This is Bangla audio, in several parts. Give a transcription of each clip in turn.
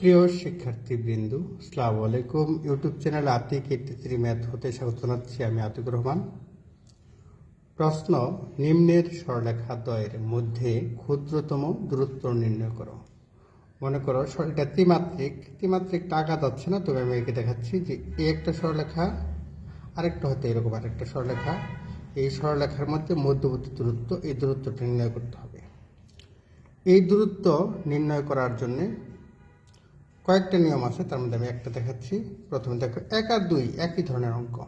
প্রিয় শিক্ষার্থীবৃন্দ সালাম আলাইকুম। YouTube channel Atik eighty math হতে স্বাগত জানাচ্ছি আমি আতিকুর রহমান। প্রশ্ন, নিম্নের সরলেখা দ্বয়ের মধ্যে ক্ষুদ্রতম দূরত্ব নির্ণয় করো। মনে করো এটা ত্রিমাত্রিক ত্রিমাত্রিক টাকা যাচ্ছে না, তবে আমি একে দেখাচ্ছি যে এ একটা সরলেখা আরেকটা হয়তো এরকম আরেকটা সরলেখা এই সরলেখার মধ্যে মধ্যবর্তী দূরত্ব, এই দূরত্বটা নির্ণয় করতে হবে। এই দূরত্ব নির্ণয় করার জন্যে কয়েকটা নিয়ম আছে, তার মধ্যে আমি একটা দেখাচ্ছি। প্রথমে দেখো, এক আর দুই একই ধরনের অঙ্ক।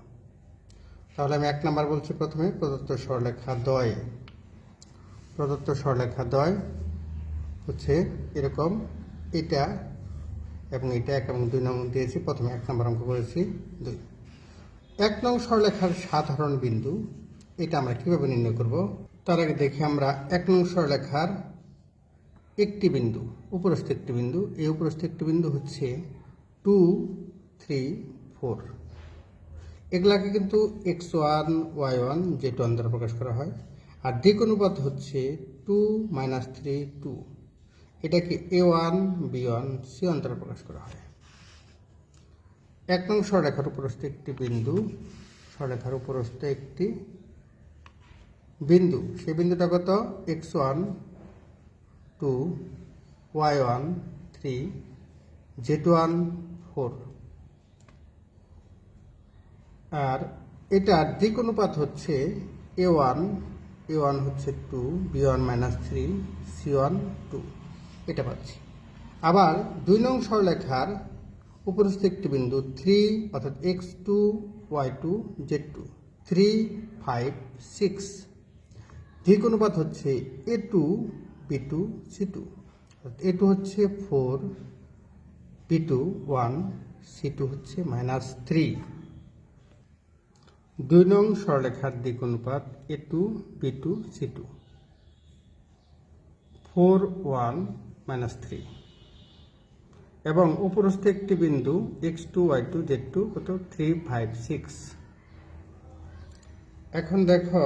তাহলে আমি এক নাম্বার বলছি প্রথমে, প্রদত্ত স্বরলেখা দয়। প্রদত্ত স্বরলেখা দয় হচ্ছে এরকম, এটা এবং এটা এক এবং দুই নং দিয়েছি, প্রথমে এক নাম্বার অঙ্ক করেছি, দুই। এক নং স্বরলেখার সাধারণ বিন্দু, এটা আমরা কীভাবে নির্ণয় করব? তার আগে দেখি আমরা এক নং সরলেখার একটি বিন্দু, উপরস্থ একটি বিন্দু, এই উপরস্থ একটি বিন্দু হচ্ছে টু থ্রি ফোর এগুলাকে কিন্তু এক্স ওয়ান ওয়াই ওয়ান যে টু দ্বারা প্রকাশ করা হয়, আর দিক অনুপাত হচ্ছে টু মাইনাস থ্রি টু এটাকে a one b one c one দ্বারা প্রকাশ করা হয়। এক নং সরলেখার উপরস্থ একটি বিন্দু সরলেখার উপরস্থ একটি বিন্দু। সেই বিন্দুটা কত? X one two y one three z one four আর এটার দিক অনুপাত হচ্ছে এ ওয়ান এ ওয়ান হচ্ছে two b one minus three c one two এটা পাচ্ছি। আবার দুই নং সরলেখার উপরস্থ একটি বিন্দু থ্রি অর্থাৎ x two y two z two three five six দিক অনুপাত হচ্ছে a two b two c two a হচ্ছে four b two one c two হচ্ছে মাইনাস থ্রি দুই নং সরলেখার দিক অনুপাত a two b two c two four one minus three এবং উপরস্থ একটি বিন্দু x two y two z two কত? থ্রি ফাইভ সিক্স এখন দেখো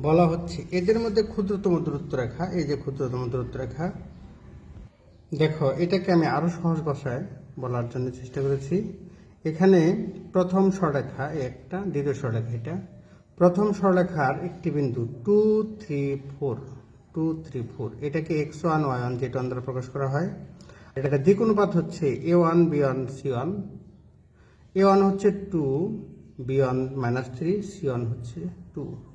বলা হচ্ছে, এদের মধ্যে ক্ষুদ্রতম দূরত্ব রেখা, এই যে ক্ষুদ্রতম দূরত্ব রেখা, দেখো, এটাকে আমি আরও সহজ ভাষায় বলার জন্য চেষ্টা করেছি। এখানে প্রথম এই একটা, দ্বিতীয় সরলেখা এটা। প্রথম সরলেখার একটি বিন্দু, two three four, two three four, এটাকে এক্স ওয়ান, ওয়াই ওয়ান যেটা দ্বারা প্রকাশ করা হয়। এটাকে দিক অনুপাত হচ্ছে a one, b one, c one. A one হচ্ছে two, b one minus three, c one হচ্ছে টু।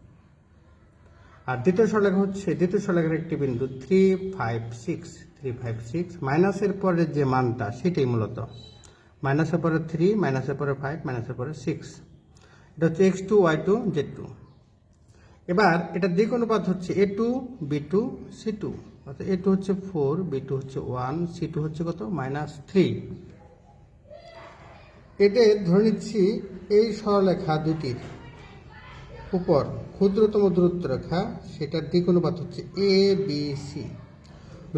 আর দ্বিতীয় সরলেখা হচ্ছে, দ্বিতীয় সরলেখার একটি বিন্দু three five six three five six মাইনাসের পরে যে মানটা, সেটাই মূলত। মাইনাসের পরে থ্রি মাইনাসের পরে ফাইভ মাইনাসের পরে সিক্স এটা হচ্ছে x two y two z two এবার এটা দিক অনুপাত হচ্ছে a two b two c two অর্থাৎ এ টু হচ্ছে ফোর বি টু হচ্ছে ওয়ান সি টু হচ্ছে কত? মাইনাস থ্রি এতে ধরে নিচ্ছি এই সরলেখা দুটির উপর। ক্ষুদ্রতম দূরত্ব রেখা, সেটার দিক অনুপাত হচ্ছে এ বি সি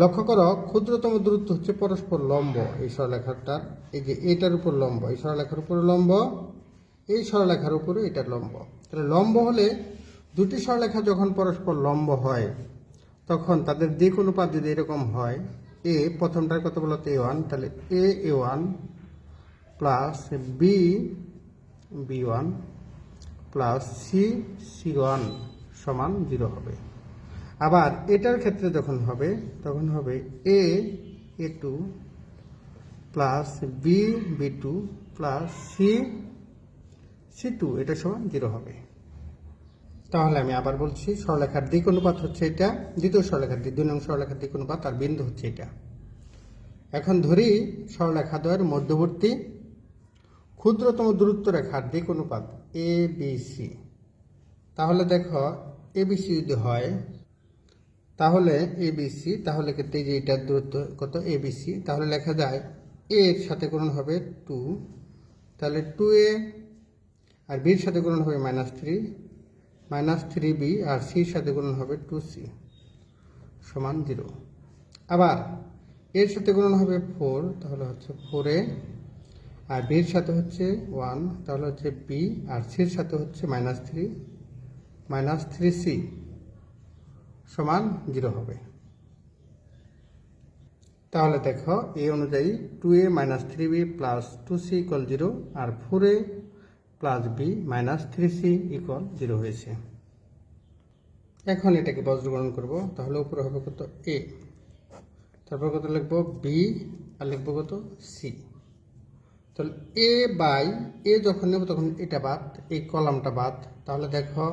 লক্ষ্য করো, ক্ষুদ্রতম দূরত্ব হচ্ছে পরস্পর লম্ব, এই সরলেখাটার এই যে এটার উপর লম্ব, এই সরলেখার উপর লম্ব, এই সরলেখার উপরে এটার লম্ব। তাহলে লম্ব হলে দুটি সরলেখা যখন পরস্পর লম্ব হয়, তখন তাদের দিক অনুপাত যদি এরকম হয় এ প্রথমটার কত বলতো এ ওয়ান তাহলে a a one plus b b one plus c c one সমান জিরো হবে। আবার এটার ক্ষেত্রে যখন হবে, তখন হবে a a two plus b b two plus c c two, এটা সমান জিরো হবে। তাহলে আমি আবার বলছি সরলেখার দিক অনুপাত হচ্ছে এটা, দ্বিতীয় সরলেখার দিক, দুই নং সরলেখার দিক অনুপাত আর বিন্দু হচ্ছে এটা। এখন ধরি সরলেখা দ্বয়ের মধ্যবর্তী ক্ষুদ্রতম দূরত্ব রেখার দিক অনুপাত। এ বি সি তাহলে দেখো এ বি সি যদি হয়, তাহলে এ বি সি তাহলে ক্ষেত্রে যে এটার দূরত্ব কত? এ বি সি তাহলে লেখা যায় এ এর সাথে গুণন হবে টু তাহলে টু এ আর বির সাথে গুণন হবে minus three minus three b আর সির সাথে গুণন হবে টু সি সমান জিরো আবার এর সাথে গুণন হবে ফোর তাহলে হচ্ছে ফোর এ আর বির সাথে হচ্ছে ওয়ান তাহলে হচ্ছে বি আর সির সাথে হচ্ছে minus three minus three c সমান জিরো হবে। তাহলে দেখো এই অনুযায়ী two a minus three b plus two c equal zero R four a plus b minus three c equal zero হয়েছে। এখন এটাকে বজ্রগ্রহণ করব, তাহলে উপরে হবে কত এ তারপর কত লিখব? বি আর লিখব কত সি তাহলে এ বাই এ যখন নেব তখন এটা বাদ, এই কলামটা বাদ। তাহলে দেখো,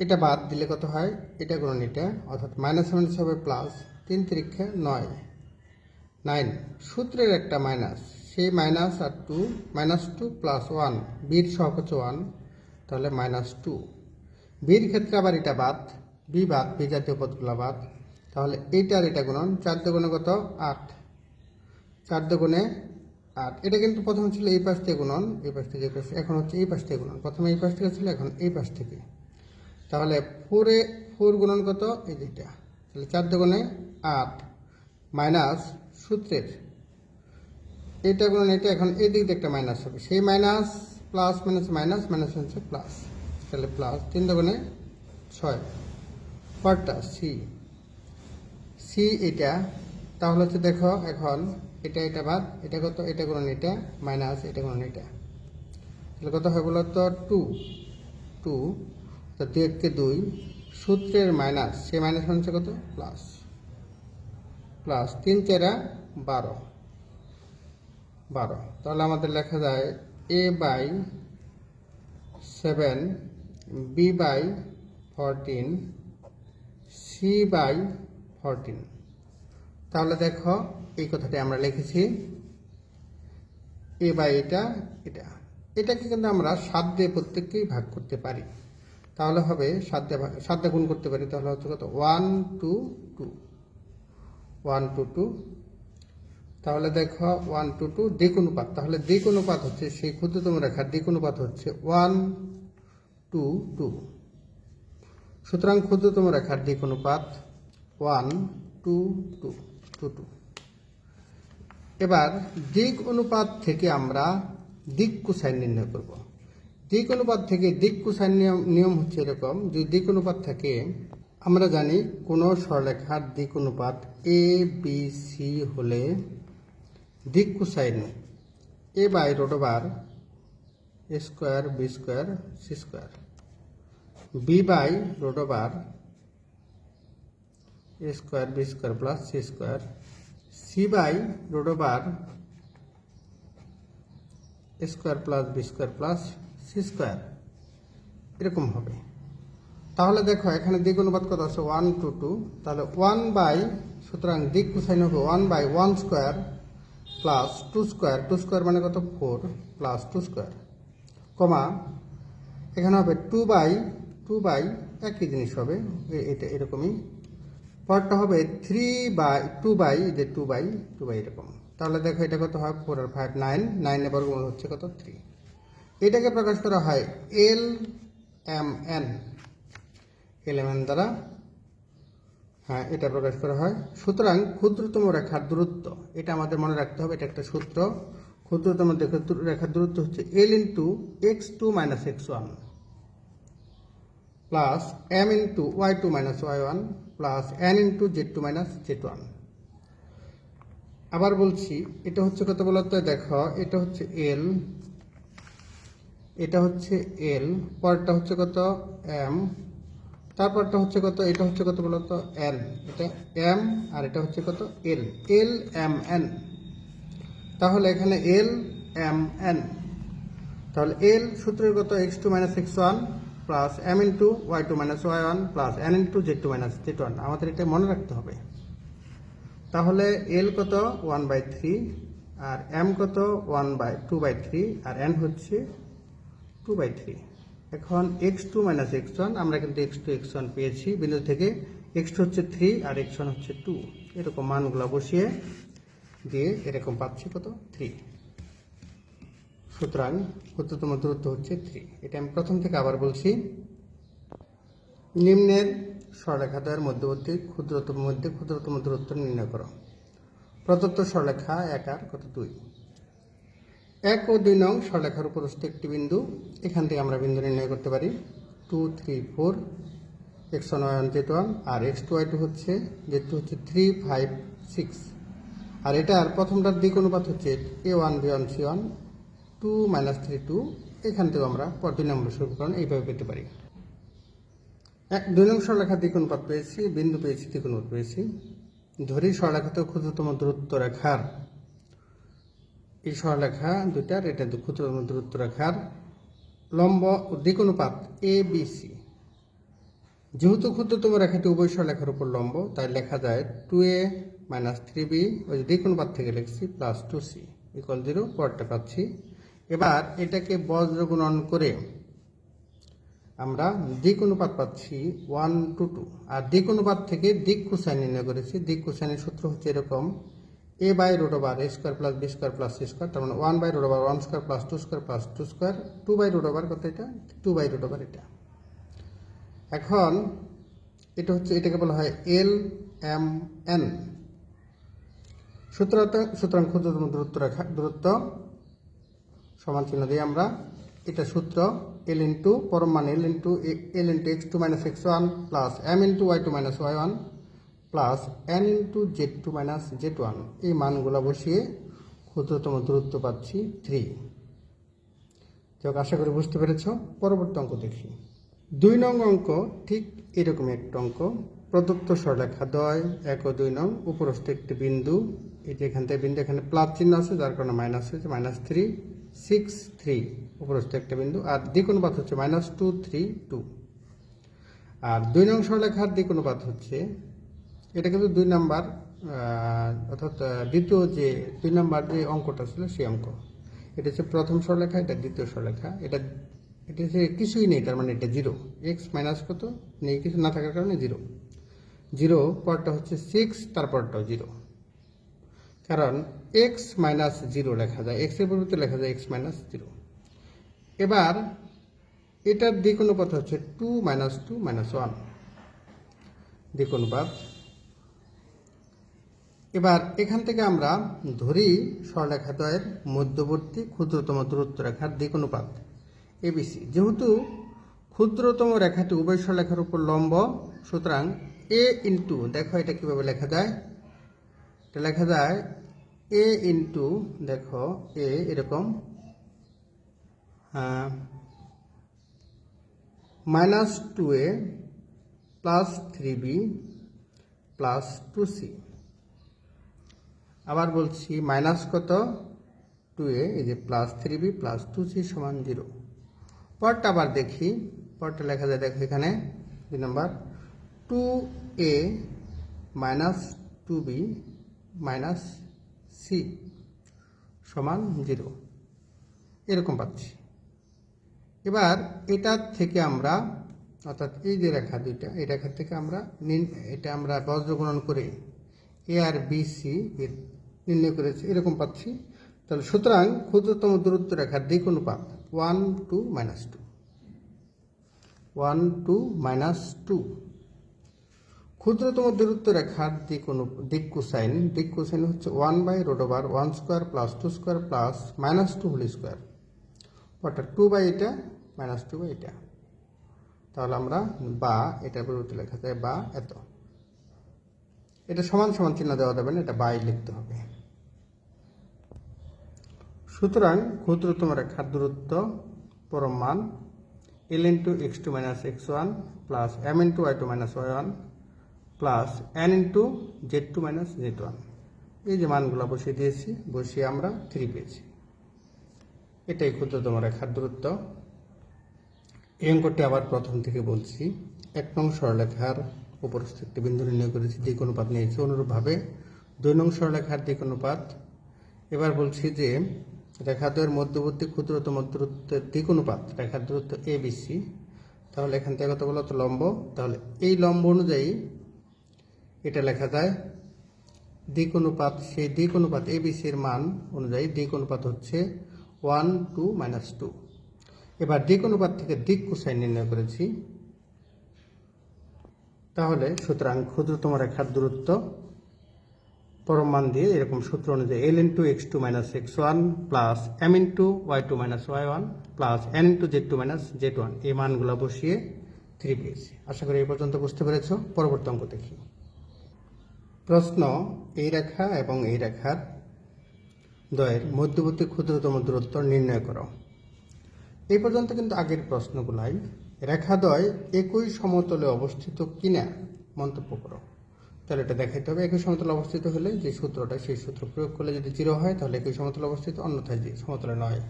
এটা বাদ দিলে কত হয়? এটা গুণন এটা, অর্থাৎ মাইনাস মাইনাস হবে প্লাস তিন তিরিক্ষে নয়। নাইন সূত্রের একটা মাইনাস সেই মাইনাস আর two minus two plus one বির সহগ হচ্ছে ওয়ান তাহলে মাইনাস টু বির ক্ষেত্রে আবার এটা বাদ বি বাদ বি জাতীয় পদগুলো বাদ। তাহলে এইটার এটা গুণন, চার দুগুণে কত? আট। চার দুগুণে আট এটা কিন্তু প্রথম ছিল এই পাশ থেকে গুণন এই পাশ থেকে এখন হচ্ছে এই পাশ থেকে গুণন প্রথমে এই পাশ থেকে ছিল, এখন এই পাশ থেকে। তাহলে ফোরে ফোর গুণন কত? এই যেটা তাহলে চার দুগুণে আট মাইনাস সূত্রের। এটা গুণন এটা, এখন এই দিক দিয়ে একটা মাইনাস হবে। সেই minus plus minus minus minus হচ্ছে প্লাস তাহলে প্লাস তিন দুগুণে ছয়। পরটা সি সি এটা। তাহলে হচ্ছে দেখো, এখন এটা এটা বাদ, এটা কত, এটা গুণন এটা, মাইনাস এটা গুণন এটা। তাহলে কত হয় বলো তো টু টু তো দুই এককে দুই, সূত্রের মাইনাস সে মাইনাস হচ্ছে কত? প্লাস প্লাস তিন চেরা বারো। বারো। তাহলে আমাদের লেখা যায় a by seven b by fourteen c by fourteen তাহলে দেখো এই কথাটি আমরা লিখেছি। এ বাই এটা এটা। এটাকে কিন্তু আমরা সাত দিয়ে প্রত্যেককেই ভাগ করতে পারি। তাহলে হবে সাত দিয়ে ভাগ সাত গুণ করতে পারি। তাহলে হচ্ছে কত? One, two two. One, two two. তাহলে দেখো, ওয়ান, টু টু, দিক অনুপাত। তাহলে দিক অনুপাত হচ্ছে, সেই ক্ষুদ্রতম রেখার দিক অনুপাত হচ্ছে ওয়ান, টু টু। সুতরাং ক্ষুদ্রতম রেখার দিক অনুপাত one, two two two two. এবার দিক অনুপাত থেকে আমরা দিক কোসাইন নির্ণয় করব। দিক অনুপাত থেকে দিক কোসাইন নিয়ম হচ্ছে এরকম যে দিক অনুপাত থেকে, আমরা জানি কোনো সরলেখার দিক অনুপাত এ বি সি হলে দিক cosine a by root over a square b square c square b by root over a square b square plus c square c by root over square plus b square plus c square. এরকম হবে। তাহলে দেখো, এখানে দিক অনুপাত কত আছে? One two two. তাহলে ওয়ান বাই, সুতরাং দিক কোসাইন হবে one by one square plus two square. Two square মানে কত? Four plus two square. Comma, এখানে হবে টু বাই টু বাই একই জিনিস হবে। এটা এরকমই পরটা হবে থ্রি বাই টু বাই যে টু বাই টু বাই এরকম। তাহলে দেখো এটা কত হয়? ফোর আর ফাইভ নাইন নাইনের বর্গমূল হচ্ছে কত? থ্রি এটাকে প্রকাশ করা হয় l m n l m n দ্বারা হ্যাঁ এটা প্রকাশ করা হয়। সুতরাং ক্ষুদ্রতম রেখার দূরত্ব, এটা আমাদের মনে রাখতে হবে, এটা একটা সূত্র। ক্ষুদ্রতম রেখার দূরত্ব হচ্ছে l into x two minus x one plus m into y two minus y one plus n into z two minus z one আবার বলছি, এটা হচ্ছে কত বলতো দেখো, এটা হচ্ছে এল এটা হচ্ছে এল পরটা হচ্ছে কত? এম তারপরটা হচ্ছে কত? এটা হচ্ছে কত বলতো এন এটা এম আর এটা হচ্ছে কত? এল এল এম এন তাহলে এখানে এল এম এন তাহলে এল সূত্রের কত? X two minus x one plus m into y two minus y one plus n into z two minus z one আমাদের এটা মনে রাখতে হবে। তাহলে এল কত ওয়ান বাই থ্রি আর এম কত one by two by three R N হচ্ছে টু বাই থ্রি এখন x two minus x one আমরা কিন্তু এক্স টু এক্স ওয়ান পেয়েছি বিন্দু থেকে। এক্স টু হচ্ছে থ্রি আর এক্স ওয়ান হচ্ছে টু এরকম মানগুলো বসিয়ে দিয়ে এরকম পাচ্ছি কত? থ্রি সুতরাং ক্ষুদ্রতম দূরত্ব হচ্ছে থ্রি এটা আমি প্রথম থেকে আবার বলছি। নিম্নের সরলেখাদ্বয়ের মধ্যবর্তী ক্ষুদ্রতম মধ্যে ক্ষুদ্রতম দূরত্ব নির্ণয় করো। প্রদত্ত সরলেখা এক আর কত দুই? এক ও দুই নং সরলেখার উপরস্থ একটি বিন্দু। এখান থেকে আমরা বিন্দু নির্ণয় করতে পারি। Two three four x one one z one আর এক্স টু ওয়াই টু হচ্ছে জেড টু হচ্ছে থ্রি ফাইভ সিক্স আর এটার প্রথমটার দিক অনুপাত হচ্ছে a one b one c one two minus three two, এখান থেকে আমরা পর দুই নম্বর সমীকরণ এইভাবে পেতে পারি। এক, দুই নং সরলেখার দিক অনুপাত পেয়েছি, বিন্দু পেয়েছি দিক অনুপাত পেয়েছি। ধরি সরলেখাতে ক্ষুদ্রতম দূরত্ব রেখার। এই সরলেখা দুইটার, এটা ক্ষুদ্রতম দূরত্ব রেখার। লম্ব ও দিক অনুপাত এ বি সি যেহেতু ক্ষুদ্রতম রেখাটি উভয় সরলেখার উপর লম্ব, তাই লেখা যায় two a minus three b ওই অনুপাত থেকে লিখছি plus two c equal zero পরটা পাচ্ছি এবার এটাকে বজ্র গুণন করে আমরা দিক অনুপাত পাচ্ছি ওয়ান টু টু আর দিক অনুপাত থেকে দিক কোসাইন নির্ণয় করেছি। দিক কোসাইনের সূত্র হচ্ছে এরকম a by root over a square plus b square plus c square তার মানে one by root over one square plus two square plus two square two by root over কত এটা? টু বাই রোড ওভার এটা। এখন এটা হচ্ছে, এটাকে বলা হয় এল এম এন সুতরাং সুতরাং ক্ষুদ্রতম দূরত্ব রেখা, দূরত্ব সমান চিহ্ন দিয়ে আমরা। এটা সূত্র এল ইন্টু পরম মান l in into l into x two minus x one plus m into y two minus y one plus n into z two minus z one এই মানগুলো বসিয়ে ক্ষুদ্রতম দূরত্ব পাচ্ছি থ্রি যাক, আশা করি বুঝতে পেরেছ। পরবর্তী অঙ্ক দেখি। দুই নং অঙ্ক ঠিক এরকম একটা অঙ্ক। প্রদত্ত সরলেখা দয়, এক ও দুই নং, উপরস্থ একটি বিন্দু। এটি এখান থেকে বিন্দু, এখানে প্লাস চিহ্ন আছে, যার কারণে মাইনাস হয়েছে মাইনাস থ্রি সিক্স থ্রি উপরস্থ একটা বিন্দু, আর দিক অনুপাত হচ্ছে মাইনাস টু থ্রি টু আর দুই নং সরলেখার দিক অনুপাত হচ্ছে, এটা কিন্তু দুই নাম্বার অর্থাৎ দ্বিতীয় যে দুই নাম্বার যে অঙ্কটা ছিল সেই অঙ্ক। এটা হচ্ছে প্রথম সরলেখা, এটা দ্বিতীয় সরলেখা। এটা এটা হচ্ছে কিছুই নেই, তার মানে এটা জিরো এক্স মাইনাস কত? নেই, কিছু না থাকার কারণে জিরো জিরো পরটা হচ্ছে সিক্স তারপরটাও জিরো কারণ এক্স মাইনাস জিরো লেখা যায় এক্সের পরিবর্তে লেখা যায় এক্স মাইনাস জিরো এবার, এটার দিক অনুপাত হচ্ছে two minus two minus one দিক অনুপাত এবার, এখান থেকে আমরা ধরি সরলেখাদ্বয়ের মধ্যবর্তী ক্ষুদ্রতম দূরত্ব রেখার দিক অনুপাত এবিসি যেহেতু ক্ষুদ্রতম রেখাটি উভয় সরলেখার উপর লম্ব, সুতরাং এ ইন্টু দেখো এটা কীভাবে লেখা যায়? এটা লেখা যায় এ ইন্টু দেখো এ এরকম minus two a plus three b plus two c আবার বলছি মাইনাস কত? টু এ এই যে plus three b plus two c সমান জিরো পরটা আবার দেখি পরটা লেখা যায়, দেখো এখানে, দুই নম্বর। Two a minus two b minus c সমান জিরো। এরকম পাচ্ছি। এবার এটার থেকে আমরা, অর্থাৎ এই যে রেখা দুইটা, এই রেখা থেকে আমরা এটা আমরা বজ্রগণন করে এ আর বি সি নির্ণয় করেছি, এরকম পাচ্ছি। তাহলে সুতরাং ক্ষুদ্রতম দূরত্ব রেখার দিক অনুপাত one two minus two. One two minus two. ক্ষুদ্রতম দূরত্ব রেখার দিক অনু, দিক কোসাইন। দিক কোসাইন হচ্ছে one by root over one square plus two square plus minus two whole square. অর্থাৎ টু বাই এটা মাইনাস টু বাই এটা। তাহলে আমরা বা এটার পরিবর্তে লেখা যায় বা এত। এটা সমান সমান চিহ্ন দেওয়া যাবে না, এটা বাই লিখতে হবে। সুতরাং ক্ষুদ্রতম রেখার দূরত্ব পরম মান l into x two minus x one plus m into y two minus y one plus n into z two minus z one এই যে মানগুলো বসিয়ে দিয়েছি, বসিয়ে আমরা থ্রি পেয়েছি। এটাই ক্ষুদ্রতম রেখার দূরত্ব। এই অঙ্কটি আবার প্রথম থেকে বলছি, এক নং সরলেখার উপরস্থ একটি বিন্দু নির্ণয় করেছি দিক অনুপাত নিয়েছি। অনুরূপভাবে দুই নং সরলেখার দিক অনুপাত এবার বলছি যে রেখাদ্বয়ের মধ্যবর্তী ক্ষুদ্রতম দূরত্বের দিক অনুপাত রেখার দূরত্ব এ বিসি তাহলে এখান থেকে কত বলো? তো লম্ব। তাহলে এই লম্ব অনুযায়ী এটা লেখা যায় দিক অনুপাত সেই দিক অনুপাত এবিসির মান অনুযায়ী দিক অনুপাত হচ্ছে ওয়ান, টু, মাইনাস টু। এবার দিক অনুপাত থেকে দিক কোসাইন নির্ণয় করেছি। তাহলে সুতরাং ক্ষুদ্রতম রেখার দূরত্ব পরম মান দিয়ে এরকম সূত্র অনুযায়ী l into x two minus x one plus m into y two minus y one plus n into z two minus z one. এই মানগুলো বসিয়ে থ্রি পেয়েছি। আশা করি এই পর্যন্ত বুঝতে পেরেছ। পরবর্তী অঙ্ক দেখি। প্রশ্ন, এই রেখা এবং এই রেখার দ্বয়ের মধ্যবর্তী ক্ষুদ্রতম দূরত্ব নির্ণয় করো। এই পর্যন্ত কিন্তু আগের প্রশ্নগুলাই। রেখাদ্বয় একই সমতলে অবস্থিত কিনা মন্তব্য করো। তাহলে এটা দেখাইতে হবে, একই সমতলে অবস্থিত হলে যে সূত্রটা সেই সূত্র প্রয়োগ করলে যদি জিরো হয়, তাহলে একই সমতলে অবস্থিত, অন্যথায় যে সমতলে নয়।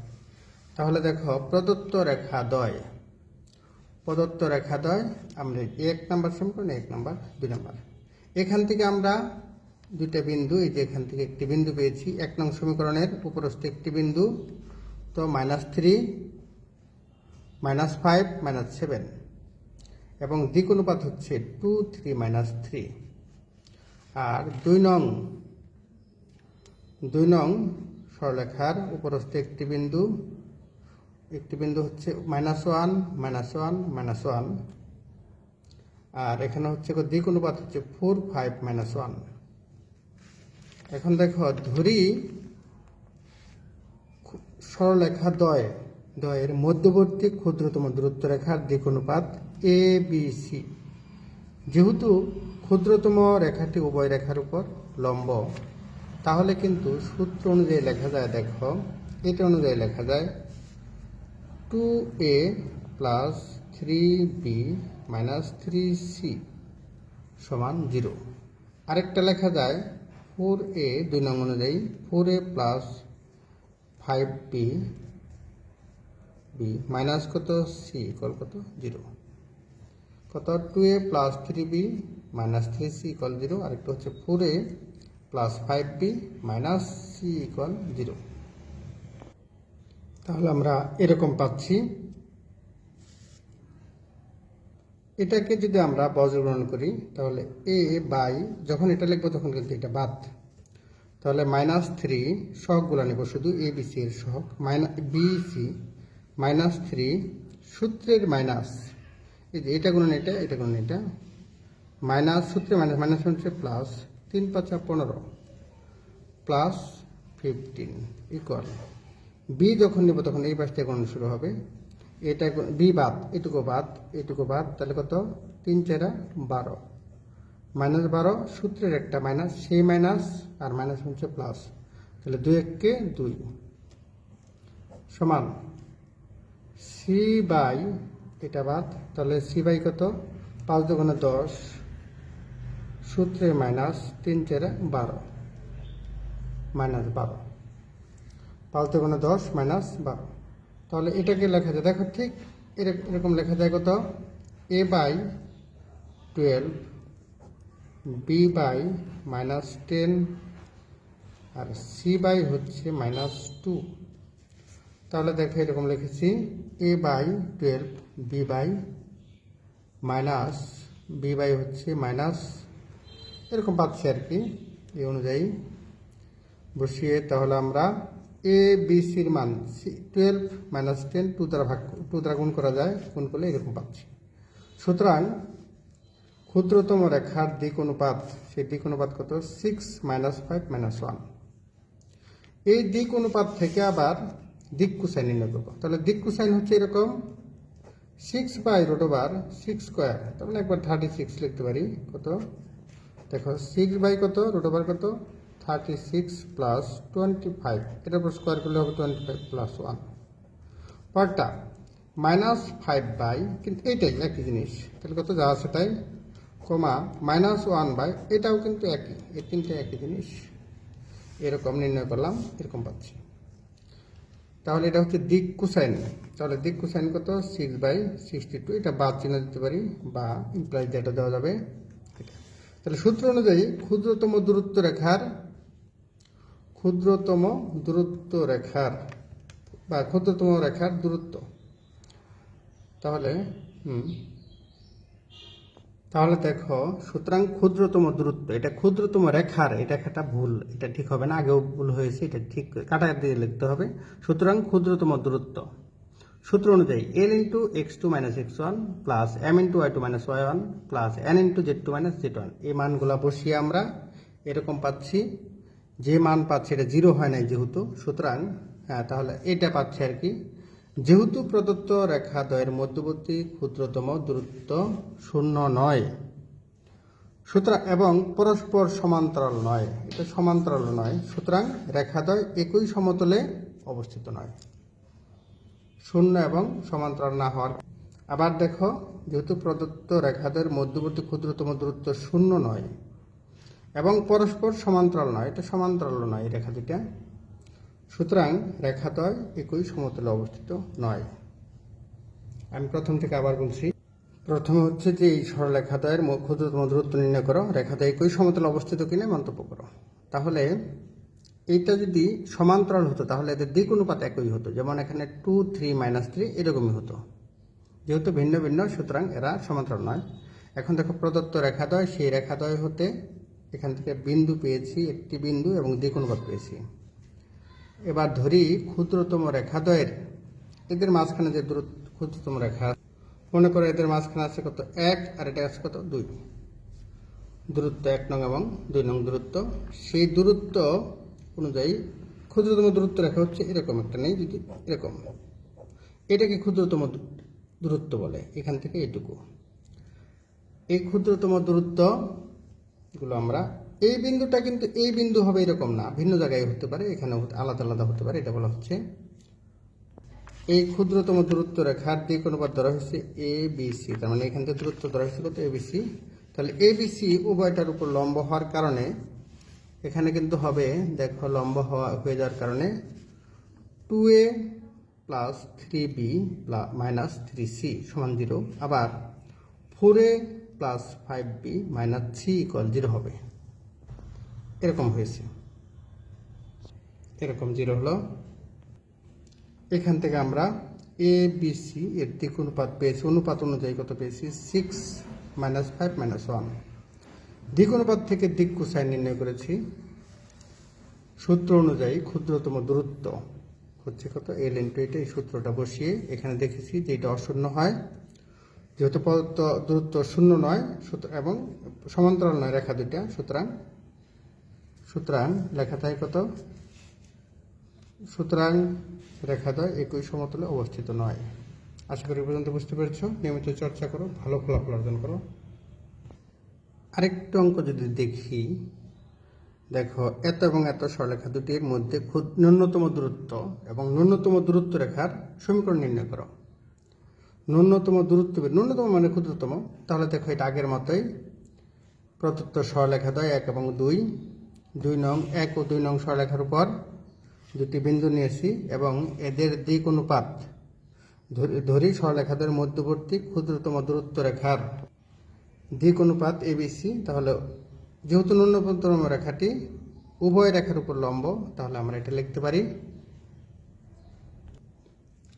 তাহলে দেখো, প্রদত্ত রেখা দ্বয়, প্রদত্ত রেখা দ্বয়, আমরা এক নাম্বার সমীকরণ, এক নাম্বার, দুই নাম্বার। এখান থেকে আমরা দুইটা বিন্দু, এই যে এখান থেকে একটি বিন্দু পেয়েছি। এক নং সমীকরণের উপরস্থ একটি বিন্দু, তো minus three minus five minus seven এবং দিক অনুপাত হচ্ছে টু থ্রি মাইনাস থ্রি আর দুই নং দুই নং সরলেখার উপরস্থ একটি বিন্দু একটি বিন্দু হচ্ছে minus one minus one minus one আর এখানে হচ্ছে দিক অনুপাত হচ্ছে ফোর ফাইভ মাইনাস ওয়ান এখন দেখো ধরি সরলরেখা দ্বয় দ্বয়ের মধ্যবর্তী ক্ষুদ্রতম দূরত্ব রেখার দিক অনুপাত এ বি সি যেহেতু ক্ষুদ্রতম রেখাটি উভয় রেখার উপর লম্ব, তাহলে কিন্তু সূত্র অনুযায়ী লেখা যায়, দেখো, এটা অনুযায়ী লেখা যায় two A plus three B minus three C সমান জিরো। আরেকটা লেখা যায়, ফোর এ, দুই নং অনুযায়ী four A plus five B B minus কত? সি ইকল কত? জিরো। কত? Two A plus three B minus three C equal zero. আরেকটা হচ্ছে four A plus five B minus C equal zero. তাহলে আমরা এরকম পাচ্ছি। এটাকে যদি আমরা বজ্রগ্রহণ করি, তাহলে এ বাই, যখন এটা লিখব তখন কিন্তু এটা বাদ। তাহলে মাইনাস থ্রি সহগগুলো নেব শুধু এ বি সি এর সহগ minus B C minus three সূত্রের মাইনাস এই যে এটা গুণন এটা এটা গুণন এটা। মাইনাস সূত্রে মাইনাস মাইনাস হচ্ছে প্লাস তিন পাঁচা পনেরো প্লাস ফিফটিন ইকুয়াল বি যখন নেব তখন এই পাশ থেকে গণনা শুরু হবে এটা বি বাদ, এটুকু বাদ এটুকু বাদ, তাহলে কত? তিন চারা বারো। মাইনাস বারো, সূত্রের একটা মাইনাস, সেই মাইনাস আর মাইনাস হচ্ছে প্লাস। তাহলে দুই এককে দুই। সমান। সি বাই, এটা বাদ, তাহলে সি বাই কত? পাঁচ দুগুণে দশ। সূত্রের মাইনাস তিন চারে বারো। মাইনাস বারো। পাঁচ দুগুণে দশ, মাইনাস বারো। তাহলে এটাকে লেখা যায়। দেখো ঠিক এরক- এরকম লেখা যায় কত? A by twelve B by minus ten R C by হচ্ছে মাইনাস টু তাহলে দেখো এরকম লিখেছি। A by twelve B by minus B by হচ্ছে মাইনাস এরকম পাচ্ছি আর কি। এই অনুযায়ী বসিয়ে তাহলে আমরা এ বি সির মান টুয়েলভ মাইনাস টেন টু দ্বারা ভাগ টু দ্বারা গুণ করা যায়, গুণ করলে এরকম পাচ্ছি। সুতরাং ক্ষুদ্রতম রেখার দিক অনুপাত, সেই দিক অনুপাত কত? Six minus five minus one এই দিক অনুপাত থেকে আবার দিক কুসাইন নির্ণয় করব। তাহলে দিক কুসাইন হচ্ছে এরকম six by root over six square তার মানে একবার থার্টি সিক্স লিখতে পারি, কত? দেখো সিক্স বাই কত? রোট ওভার কত? Thirty six plus twenty five এটার উপর স্কোয়ার করলে হবে টোয়েন্টি ফাইভ প্লাস ওয়ান পরটা মাইনাস ফাইভ বাই কিন্তু এইটাই একই জিনিস। তাহলে কত যা আছে তাই? কমা মাইনাস ওয়ান বাই এটাও কিন্তু একই। এই তিনটে একই জিনিস। এরকম নির্ণয় করলাম, এরকম পাচ্ছি। তাহলে এটা হচ্ছে দিক কুসাইন। তাহলে দিক কুসাইন কত? সিক্স বাই সিক্সটি টু এটা বাদ চিহ্ন দিতে পারি, বা ইমপ্লাই যেটা দেওয়া যাবে। তাহলে সূত্র অনুযায়ী ক্ষুদ্রতম দূরত্ব রেখার ক্ষুদ্রতম দূরত্ব রেখার, বা ক্ষুদ্রতম রেখার দূরত্ব। তাহলে, হুম, তাহলে দেখো, সুতরাং ক্ষুদ্রতম দূরত্ব, এটা ক্ষুদ্রতম রেখার এটা রেখাটা ভুল, এটা ঠিক হবে না, আগেও ভুল হয়েছে, এটা ঠিক কাটা দিয়ে লিখতে হবে। সুতরাং ক্ষুদ্রতম দূরত্ব। সূত্র অনুযায়ী L into X two minus X one plus M into Y two minus Y one plus N into Z two minus Z one এই মানগুলো বসিয়ে আমরা এরকম পাচ্ছি। যে মান পাচ্ছে এটা জিরো হয় নাই যেহেতু, সুতরাং হ্যাঁ তাহলে এটা পাচ্ছে আর কি। যেহেতু প্রদত্ত রেখা দ্বয়ের মধ্যবর্তী ক্ষুদ্রতম দূরত্ব শূন্য নয়, সুতরাং, এবং পরস্পর সমান্তরাল নয়, এটা সমান্তরাল নয়, সুতরাং রেখাদ্বয় একই সমতলে অবস্থিত নয়। শূন্য এবং সমান্তরাল না হওয়ার আবার দেখো, যেহেতু প্রদত্ত রেখাদ্বয়ের মধ্যবর্তী ক্ষুদ্রতম দূরত্ব শূন্য নয় পরস্পর সমান্তরাল নয়, এটা সমান্তরাল নয় এই রেখা দুটা সুতরাং রেখাদ্বয় একই সমতলে অবস্থিত নয়। আমি প্রথম থেকে আবার বলছি, প্রথমে হচ্ছে যে এই সরলরেখাদ্বয়ের ক্ষুদ্রতম দূরত্ব নির্ণয় করো, রেখাদ্বয় একই সমতলে অবস্থিত কিনা মন্তব্য করো। তাহলে এইটা যদি সমান্তরাল হতো, তাহলে এদের দিক অনুপাত একই হতো। যেমন এখানে টু থ্রি মাইনাস থ্রি এরকমই হতো। যেহেতু ভিন্ন ভিন্ন, সুতরাং এরা সমান্তরাল নয়। এখন দেখো প্রদত্ত রেখাদ্বয়, সেই রেখাদ্বয় হতে এখান থেকে বিন্দু পেয়েছি, একটি বিন্দু এবং অনুপাত পেয়েছি। এবার ধরি ক্ষুদ্রতম রেখাদ্বয়ের। এদের মাঝখানে যে দূরত্ব, ক্ষুদ্রতম রেখা মনে করো এদের মাঝখানে আছে কত এক, আর এটা আছে কত দুই। দূরত্ব এক নং এবং দুই নং দূরত্ব। সেই দূরত্ব অনুযায়ী ক্ষুদ্রতম দূরত্ব রেখা হচ্ছে এরকম, একটা নেই যদি এরকম। এটাকে ক্ষুদ্রতম দূরত্ব বলে, এখান থেকে এটুকু। এই ক্ষুদ্রতম দূরত্ব গুলো আমরা, এই বিন্দুটা কিন্তু এই বিন্দু হবে এরকম না, ভিন্ন জায়গায় হতে পারে, এখানে আলাদা আলাদা হতে পারে, এটা বলা হচ্ছে। এই ক্ষুদ্রতম দূরত্ব রেখার দিক অনুপাত ধরা হয়েছে এ বি সি তার মানে এখান থেকে দূরত্ব ধরা হচ্ছে কত? এ বি সি তাহলে এ বি সি উভয়টার উপর লম্ব হওয়ার কারণে এখানে কিন্তু হবে, দেখো, লম্ব হওয়া হয়ে যাওয়ার কারণে two A plus three B minus three C সমান জিরো আবার four A plus five B minus three equal zero হবে। এরকম হয়েছে। এরকম জিরো হলো। এখান থেকে আমরা এ বি সি এর দিক অনুপাত পেয়েছি, অনুপাত অনুযায়ী কত পেয়েছি? Six minus five minus one দিক অনুপাত থেকে দিক কোসাইন নির্ণয় করেছি। সূত্র অনুযায়ী ক্ষুদ্রতম দূরত্ব হচ্ছে কত? এল ইন্টু এটা এই সূত্রটা বসিয়ে এখানে দেখেছি যে এটা অশূন্য হয়। যেহেতু পদার্থ দূরত্ব শূন্য নয় এবং সমান্তরাল নয়, রেখা দুইটা, সুতরাং সুতরাং লেখা থাকে কত? সুতরাং রেখাদ্বয় একই সমতলে অবস্থিত নয়। আশা করি পর্যন্ত বুঝতে পেরেছ। নিয়মিত চর্চা করো, ভালো ফলাফল অর্জন করো। আরেকটু অঙ্ক যদি দেখি, দেখো, এত এবং এত সরলেখা দুটির মধ্যে ন্যূনতম দূরত্ব এবং ন্যূনতম দূরত্ব রেখার সমীকরণ নির্ণয় করো। ন্যূনতম দূরত্ব, ন্যূনতম মানে ক্ষুদ্রতম। তাহলে দেখো এটা আগের মতোই। প্রদত্ত সরলেখা দ্বয় এক এবং দুই। দুই নং, এক ও দুই নং সরলেখার উপর দুটি বিন্দু নিয়েছি এবং এদের দিক অনুপাত ধরি- সরলেখাদের মধ্যবর্তী ক্ষুদ্রতম দূরত্ব রেখার দিক অনুপাত এবিসি। তাহলে যেহেতু ন্যূনতম রেখাটি উভয় রেখার উপর লম্ব, তাহলে আমরা এটা লিখতে পারি।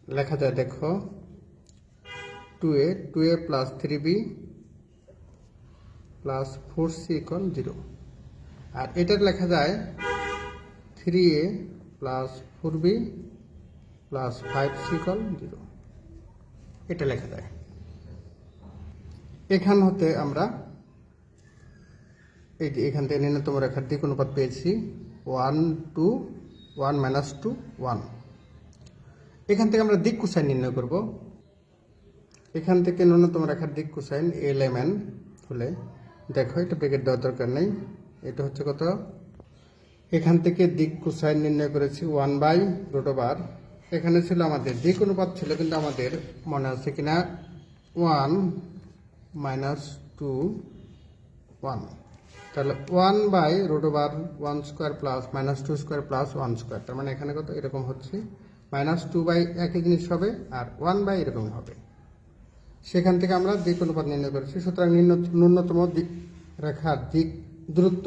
লেখা যায় দেখো two A two A plus three B plus four C equal zero আর এটার লেখা যায় three A plus four B plus five C equal zero এটা লেখা যায়। এখান হতে আমরা এই যে এখান থেকে ন্যূনতম রেখার দিক অনুপাত পেয়েছি। One two one minus two one এখান থেকে আমরা দিক কোসাইন নির্ণয় করব। এখান থেকে ন্যূনতম রেখার দিক কোসাইন এল এম এন হলে দেখো, এটা ব্রেকেট দেওয়ার দরকার নেই। এটা হচ্ছে কত? এখান থেকে দিক কোসাইন নির্ণয় করেছি ওয়ান বাই রোটোবার এখানে ছিল আমাদের দিক অনুপাত ছিল, কিন্তু আমাদের মনে আছে কিনা? One minus two one. তাহলে one by root over one square plus minus two square plus one square. তার মানে এখানে কত? এরকম হচ্ছে। মাইনাস টু বাই একই জিনিস হবে, আর ওয়ান বাই এরকম হবে। সেখান থেকে আমরা দিক অনুপাত নির্ণয় করেছি। সুতরাং ন্যূনতম দিক রেখার দিক দূরত্ব।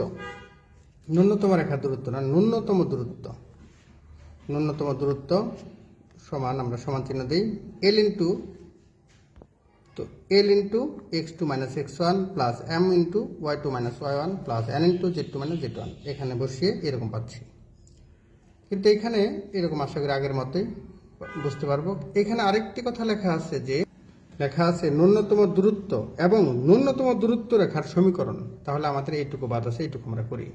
ন্যূনতম রেখার দূরত্ব না, ন্যূনতম দূরত্ব। ন্যূনতম দূরত্ব সমান, আমরা সমান চিহ্ন দিই। এল ইন্টু তো L into X two minus X one plus M into Y two minus Y one plus N into Z two minus Z one এখানে বসিয়ে এরকম পাচ্ছি। কিন্তু এখানে এরকম আশা করি আগের মতোই বুঝতে পারব। এখানে আরেকটি কথা লেখা আছে যে লেখা আছে, ন্যূনতম দূরত্ব এবং ন্যূনতম দূরত্ব রেখার সমীকরণ। তাহলে আমাদের এইটুকু বাদ আছে, এইটুকু আমরা করি।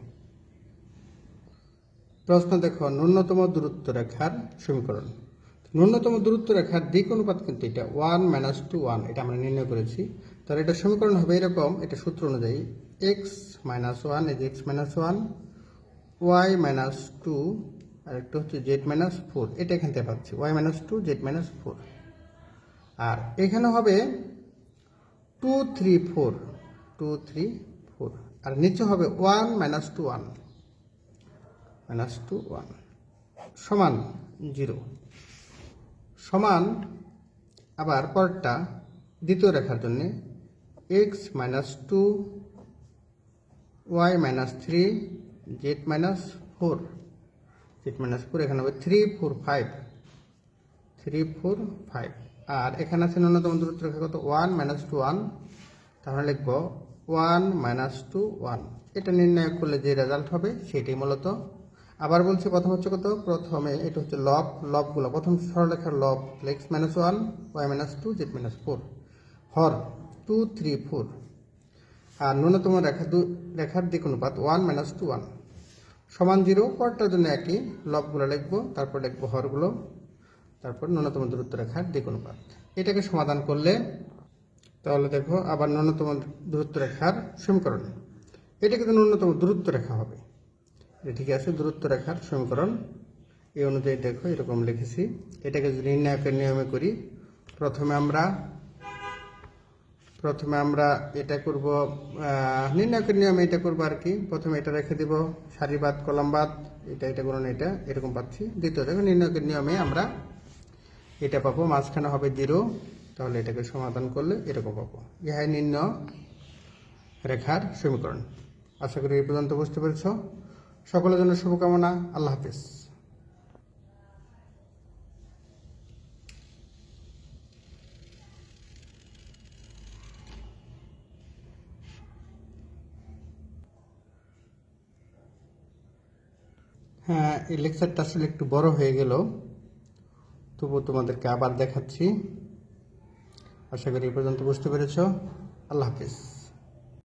প্রশ্ন দেখো, ন্যূনতম দূরত্ব রেখার সমীকরণ। ন্যূনতম দূরত্ব রেখার দিক অনুপাত কিন্তু এটা, ওয়ান মাইনাস টু ওয়ান, এটা আমরা নির্ণয় করেছি। তাহলে এটা সমীকরণ হবে এরকম, এটা সূত্র অনুযায়ী এক্স মাইনাস ওয়ান যে X minus one Y minus two আর একটা হচ্ছে জেড মাইনাস ফোর, এটা এখান থেকে পাচ্ছি Y minus two Z minus four. আর এখানে হবে two three four two three four আর নিচে হবে one minus two one minus two one সমান জিরো সমান আবার পরটা দ্বিতীয় রেখার জন্যে X minus two Y minus three Z minus four Z minus four এখানে হবে three four five three four five আর এখানে আছে ন্যূনতম দূরত্ব রেখা কত? One minus two one. তাহলে লিখব ওয়ান মাইনাস টু ওয়ান। এটা নির্ণয় করলে যে রেজাল্ট হবে সেটাই মূলত। আবার বলছি প্রথম হচ্ছে কত? প্রথমে এটা হচ্ছে লব লবগুলো প্রথম সরলেখার লব X minus one Y minus two Z minus four হর টু থ্রি ফোর আর ন্যূনতম রেখা দু, রেখার দিক অনুপাত ওয়ান মাইনাস টু ওয়ান সমান জিরো পরটার জন্য একই। লবগুলো লিখব, তারপর লিখব হরগুলো। তারপর ন্যূনতম দূরত্ব রেখার দিক অনুপাত এটাকে সমাধান করলে তাহলে দেখো আবার ন্যূনতম দূরত্ব রেখার সমীকরণ। এটা কিন্তু ন্যূনতম দূরত্ব রেখা হবে। এটা ঠিক আছে, দূরত্ব রেখার সমীকরণ। এই অনুযায়ী দেখো, এরকম লিখেছি। এটাকে যদি নির্ণায়কের নিয়মে করি, প্রথমে আমরা প্রথমে আমরা এটা করব নির্ণায়কের নিয়মে এটা করব আর কি। প্রথমে এটা রেখে দিব, সারিবাদ, কলামবাদ, এটা এটা করুন এটা, এরকম পাচ্ছি। দ্বিতীয় দেখো, নির্ণায়কের নিয়মে আমরা এটা পাবো, মাঝখানে হবে জিরো। তাহলে এটাকে সমাধান করলে এরকম পাবো। ইহাই নিম্ন রেখার সমীকরণ। আশা করি এই পর্যন্ত বুঝতে পেরেছ। সকলের জন্য শুভকামনা। আল্লাহ হাফিজ। হ্যাঁ এই লেকচারটা আসলে একটু বড় হয়ে গেল। তবুও তোমাদেরকে আবার দেখাচ্ছি। আশা করি এ পর্যন্ত বুঝতে পেরেছ। আল্লাহ হাফিজ।